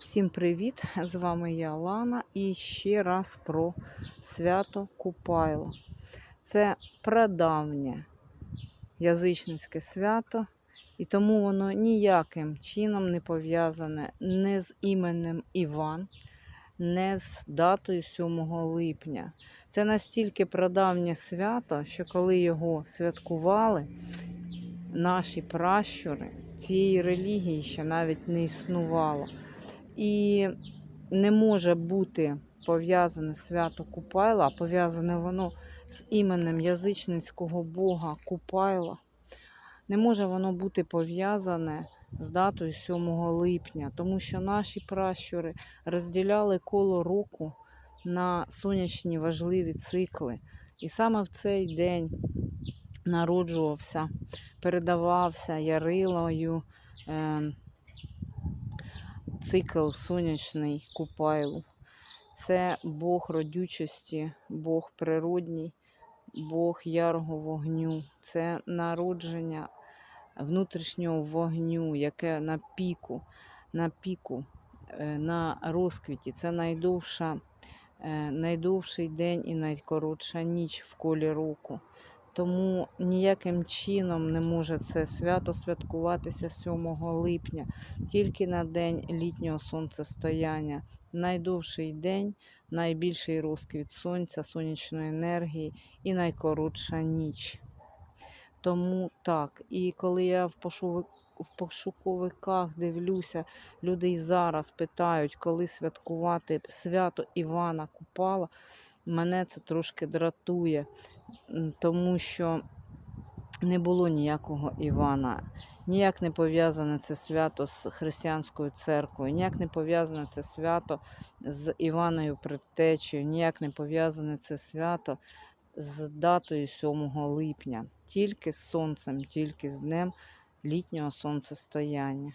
Всім привіт! З вами я Лана і ще раз про свято Купайло. Це прадавнє язичницьке свято, і тому воно ніяким чином не пов'язане не з іменем Іван, не з датою 7 липня. Це настільки прадавнє свято, що коли його святкували, наші пращури цієї релігії ще навіть не існувало. І не може бути пов'язане свято Купайла, а пов'язане воно з іменем язичницького бога Купайла. Не може воно бути пов'язане з датою 7 липня, тому що наші пращури розділяли коло року на сонячні важливі цикли. І саме в цей день народжувався, передавався Ярилою. Е цикл сонячний Купайлу. Це Бог родючості, Бог природній, Бог ярого вогню. Це народження внутрішнього вогню, яке на піку, на піку, е, на розквіті. Це найдовша, е, найдовший день і найкоротша ніч в колі року. Тому ніяким чином не може це свято святкуватися 7 липня, тільки на день літнього сонцестояння. Найдовший день, найбільший розквіт сонця, сонячної енергії і найкоротша ніч. Тому так, і коли я в пошуковиках дивлюся, люди й зараз питають, коли святкувати свято Івана Купала, мене це трошки дратує тому що не було ніякого Івана. Ніяк не пов'язане це свято з християнською церквою, ніяк не пов'язане це свято з Іваною Предтечею, ніяк не пов'язане це свято з датою 7 липня, тільки з сонцем, тільки з днем літнього сонцестояння.